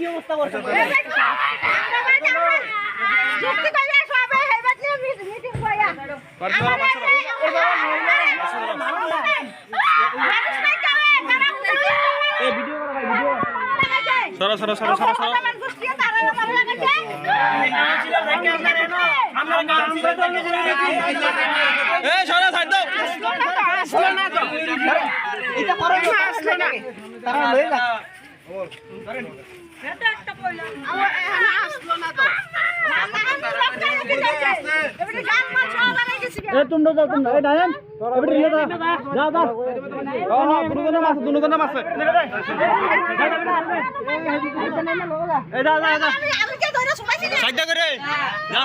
কি অবস্থা করছে যুক্তি করে সবে হেবাত নিয়ে মিটিং কইয়া মানুষ নাই যাবে তারা এই ভিডিও করো ভাই ভিডিও সরো সরো সরো সরো সরো। আমার গোষ্ঠী তারা আমার লাগাছে এ সরো সাইড দাও এটা না আসলে না তারা লয়ে যা আমার এখানে আসলো না। তো লাগাই গেছি এ তোমরা যাও তোমরা এ ডায়ন এবারে নিয়ে যা যা যা ও হ্যাঁ দুজনে মাছ দুজনে মাছ এ যা যা যা আমি আমি কে ধরে সমাইছি না সাইড করে যা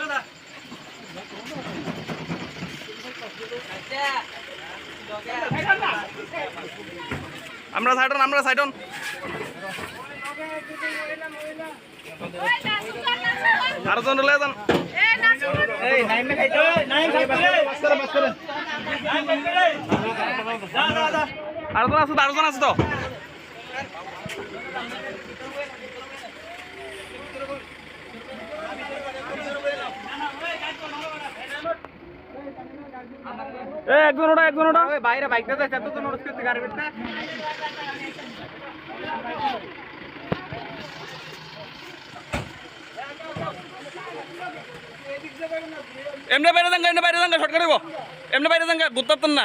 লাগা আমরা সাইডন আমরা সাইডন। আরও জন লে যান আরও জন আছে তো, আরও জন আছে তো এ একজন ওটা একজন ওটা বাইরে বাইক দাও এত তো নোটিস করতে গাড়ি বিটনা এমনি বাইরে যাঙ্গা এমনি বাইরে যাঙ্গা শর্টকাট দিব এমনি বাইরে যাঙ্গা গুত্তাতন না।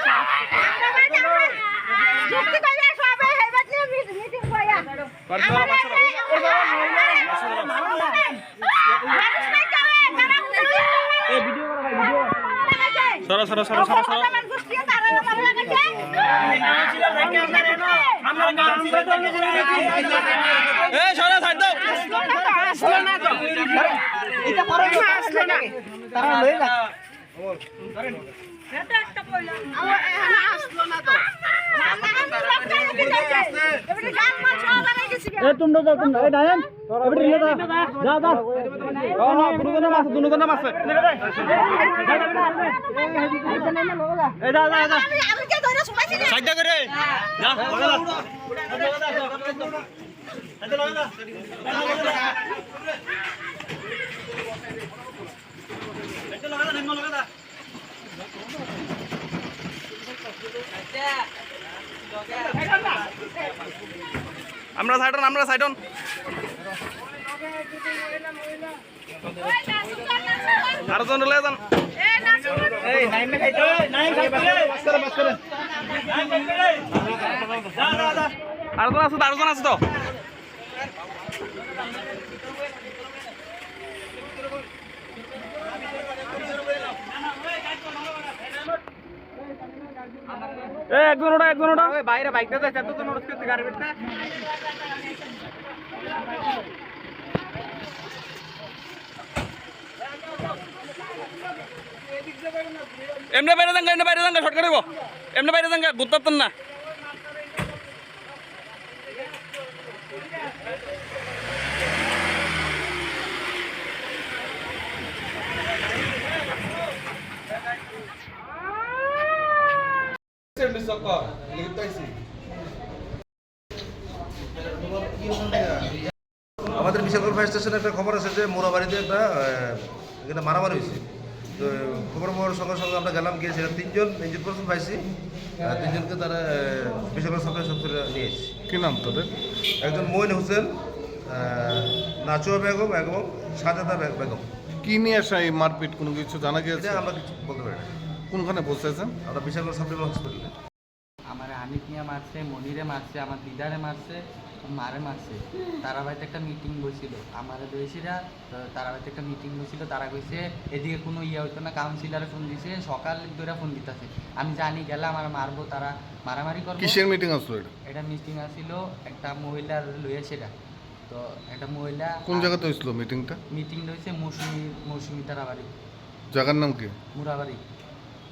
সরো সরো সরো সরো সরো। সরো সাইড দাও। এটা করো না না তারা লয়ে যা না তোমরা যাও তোমরা এ ডায়ন এবারে নিয়ে যা। যা যা। ও হ্যাঁ দুজনে মাছ দুজনে মাছ। এ, যা যা যা। আমি আমি কে ধরে সমাইছি না সাইড করে যা। লাগা আমরা সাইডন আমরা সাইডন। আরও জন লে যান। আরও জন আছে তো, আরও জন আছে তো। এ একজন ওটা একজন ওটা বাইরে বাইকটা দাও এত তো নোটিস করতে গাড়ি বিটনা এমনি বাইরে যাঙ্গা এমনি বাইরে যাঙ্গা শর্টকাট দিব এমনি বাইরে যাঙ্গা গুত্তাতন না। আমাদের বিশালগড় ফায়ার স্টেশনে একটা খবর আছে যে মোরাবাড়িতে একটা এখানে মারামারি হয়েছে। তো খবর পাওয়ার সঙ্গে সঙ্গে আমরা গেলাম গিয়ে সেখানে তিনজন ইঞ্জিন পার্সন পাইছি। আর তিনজনকে তারা বিশালগড় সরকারি হাসপাতালে নিয়ে এসেছি। কি নাম তোদের? একজন মইন হোসেন নাচুয়া বেগম এবং সাজাদা বেগম। কি নিয়ে আসা এই মারপিট? কোনো কিছু জানা গিয়েছে? আমরা কিছু বলতে পারি না। কোনখানে পৌঁছেছেন আমরা বিশালগড় সাবডিভিশন হসপিটালে মিয়া মারছে মনিরে মারছে আমার দিদারে মারছে মারে মারছে। তারা বাড়িতে একটা মিটিং বসছিল আমার বেশিরা তারা বাড়িতে একটা মিটিং বসছিল তারা কইছে এদিকে কোনো ইয়ে হইতো না কাউন্সিলারে ফোন দিছে সকাল ধরে ফোন দিতেছে। আমি জানি গেলে আমার মারবো তারা মারামারি করব। কিসের মিটিং আসলো এটা? এটা মিটিং আসছিল একটা মহিলার লইয়া সেটা তো একটা মহিলা কোন জায়গাতে হয়েছিল মিটিংটা মিটিং রয়েছে মৌসুমি মৌসুমি তারা বাড়ি জায়গার নাম কি? মুরাবাড়ি।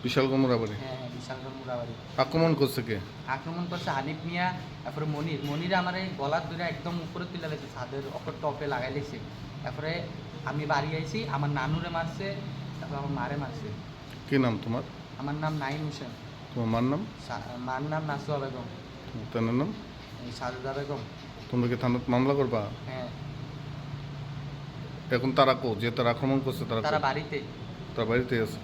বিশাল গমরাবাড়ি হ্যাঁ হ্যাঁ বিশালগড় মুরাবাড়ি। আক্রমণ করছে কে? আক্রমণ করছে হানিফ মিয়া তারপরে মনির। মনির আমার এই গলার ধরে একদম উপরে তুলে লেগেছে ছাদের অপর টপে লাগাই লেগেছে তারপরে আমি বাড়ি আইছি আমার নানুরে মারছে তারপর আমার মারে মারছে। কি নাম তোমার? আমার নাম নাইম হোসেন। তোমার মার নাম? মার নাম নাসুয়া বেগম। তার নাম? সাজদা বেগম। তোমরা কি থানাত মামলা করবা? হ্যাঁ। এখন তারা কো যে তারা আক্রমণ করছে তারা তারা? বাড়িতে। তার বাড়িতে আছে?